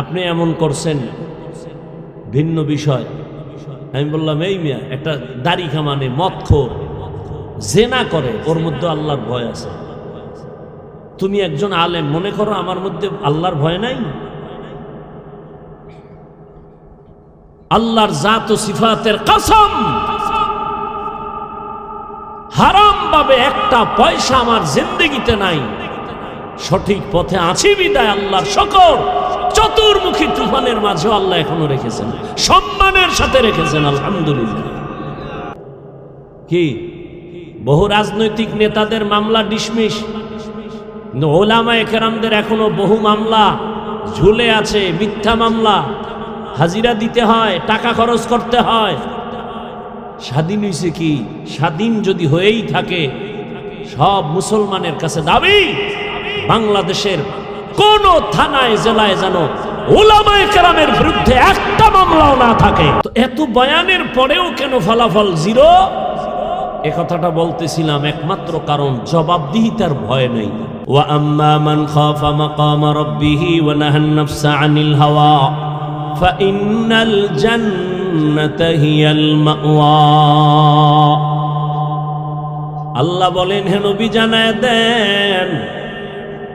আপনি এমন করছেন, ভিন্ন বিষয়। আমি বললাম, এই মিয়া, একটা দাড়ি খামানে মদ খোর জেনা করে, ওর মধ্যে আল্লাহর ভয় আছে। তুমি একজন আলেম, মনে করো আমার মধ্যে আল্লাহর ভয় নাই? আল্লাহর জাত সিফাতের কসম হারাম ভাবে একটা পয়সা আমার জিন্দগিতে নাই। সঠিক পথে আছি বিদায় আল্লাহর শকর। চতুর্মুখী তুফানের মাঝেও আল্লাহ এখনও রেখেছেন। সম্মানের সাথে রেখেছেন, আলহামদুলিল্লাহ। কি? বহু রাজনৈতিক নেতাদের মামলা ডিসমিস ওলামা একেরামদের এখনও বহু মামলা ঝুলে আছে, মিথ্যা মামলা। হাজিরা দিতে হয়, টাকা খরচ করতে হয়। স্বাধীন হয়েছে কি? স্বাধীন যদি হয়েই থাকে, সব মুসলমানের কাছে দাবি। বাংলাদেশের কোন থানায় জেলায় যেন ওলামায়ে কেরামের বিরুদ্ধে একটা মামলাও না থাকে তো এত বয়ানের পরেও কেন ফলাফল জিরো এ কথাটা বলতেছিলাম একমাত্র কারণ জবাবদিহিতার ভয় নেই وأما من خاف مقام ربه ونهى النفس عن الهوى فإن الجنة هي المأوى আল্লাহ বলেন হে নবী জানায় দেন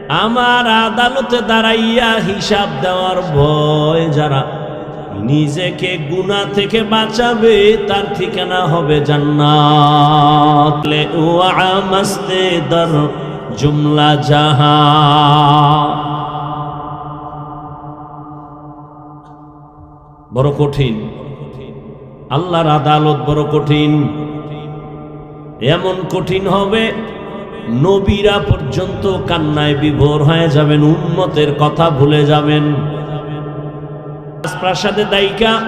আমার আদালতে দাঁড়াইয়া হিসাব দেওয়ার ভয় যারা নিজেকে গুণা থেকে বাঁচাবে, তার ঠিকানা হবে জান্নাত। দর জুমলা জাহা। বড় কঠিন। আল্লাহর আদালত বড় কঠিন। এমন কঠিন হবে নবীরা পর্যন্ত কান্নায় বিভোর হয়ে যাবেন উন্মতের কথা ভুলে যাবেন। প্রাসাদে দায়িকা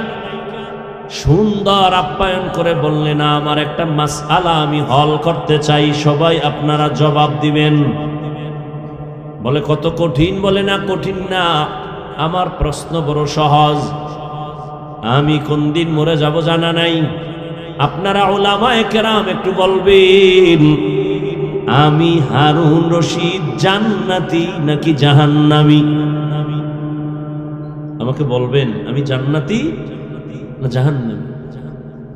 সুন্দর আপ্যায়ন করে বললেন, আমার একটা মাসআলা আমি হল করতে চাই, সবাই আপনারা জবাব দিবেন। বলে, কত কঠিন? বলে, না, কঠিন না, আমার প্রশ্ন বড় সহজ। আমি কোন দিন মরে যাব জানা নাই। আপনারা ওলামায়ে কেরাম একটু বলবেন। আমি হারুন রশিদ, জান্নাতি নাকি জাহান্নামি? আমাকে বলবেন, আমি জান্নাতি না জাহান্নামি?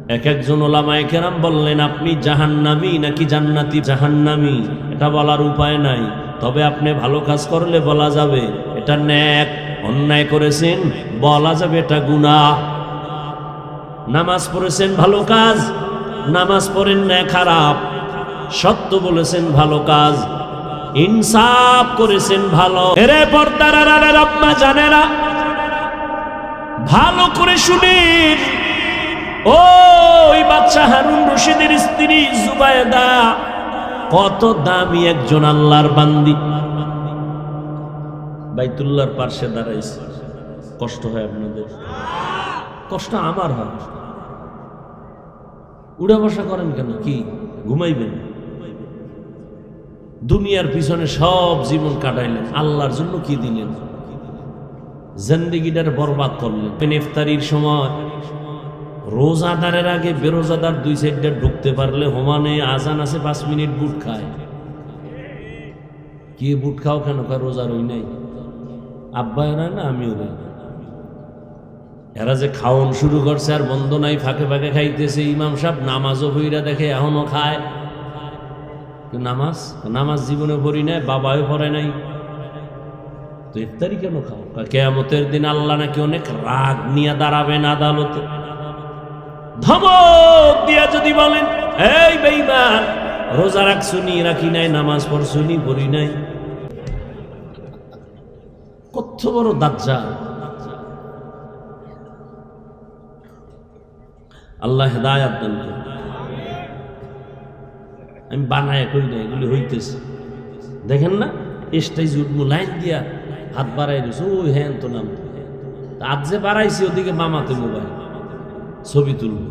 এক একজন ওলামায়ে কেরাম বললেন, আপনি জাহান্নামি নাকি জান্নাতি? জাহান্নামি, এটা বলার উপায় নাই। তবে আপনি ভালো কাজ করলে বলা যাবে, এটা ন্যাক, অন্যায় করেছেন, বলা যাবে এটা গুনাহ। নামাজ পড়েছেন ভালো কাজ, নামাজ পড়েন না খারাপ। সত্য বলেছেন ভালো কাজ, ইনসাফ করেছেন ভালো। এরে পর্দার জানে না ভালো করে শুনেন ওই বাচ্চা হারুন রশিদের স্ত্রী জুবায়দা, কত দামি একজন আল্লাহর বান্দি। বাইতুল্লাহর পার্শ্বে দাঁড়াইছে। কষ্ট হয় আপনাদের? কষ্ট আমার হয়। উড়া বসা করেন কেন? কি? ঘুমাইবেন? দুনিয়ার পিছনে সব জীবন কাটাইলেন। আল্লাহর জন্য কি দিলেন? জিন্দিগিটার বরবাদ করলেন। ইফতারির সময় রোজাদারের আগে বেরোজাদার দুই সাইডটা ঢুকতে পারলে হোমানে আজান আছে, পাঁচ মিনিট বুট খায়। কি বুট খাও কেন? কয়, রোজা রই নাই। আব্বা এরা না, আমিও রই এরা যে খাওয়ন শুরু করছে আর বন্ধ নাই, ফাঁকে ফাঁকে খাইতেছে। ইমাম সাহেব নামাজও ভইরা দেখে এখনও খায়। নামাজ? নামাজ জীবনে পড়ি নাই বাবাও পড়ে নাই। তো ইফতারি কেন খাও কেয়ামতের দিন আল্লাহ নাকি অনেক রাগ নিয়ে দাঁড়াবেন আদালতে। ধমক দিয়া যদি বলেন, এই বেইমান রোজা রাখছুনি রাখি নাই, নামাজ পড়ছুনি পড়ি নাই। কত বড় দাজ্জা আল্লাহ হেদায়াত দান করুন। আমি বানায় করি না, এগুলি হইতেছে। দেখেন না স্টেজ উঠবো, লাইন দিয়া হাত বাড়াই দিস ওই হ্যাঁ তো নাম। আজ যে বাড়াইছি, ওদিকে মামাতে মোবাইল ছবি তুলবো।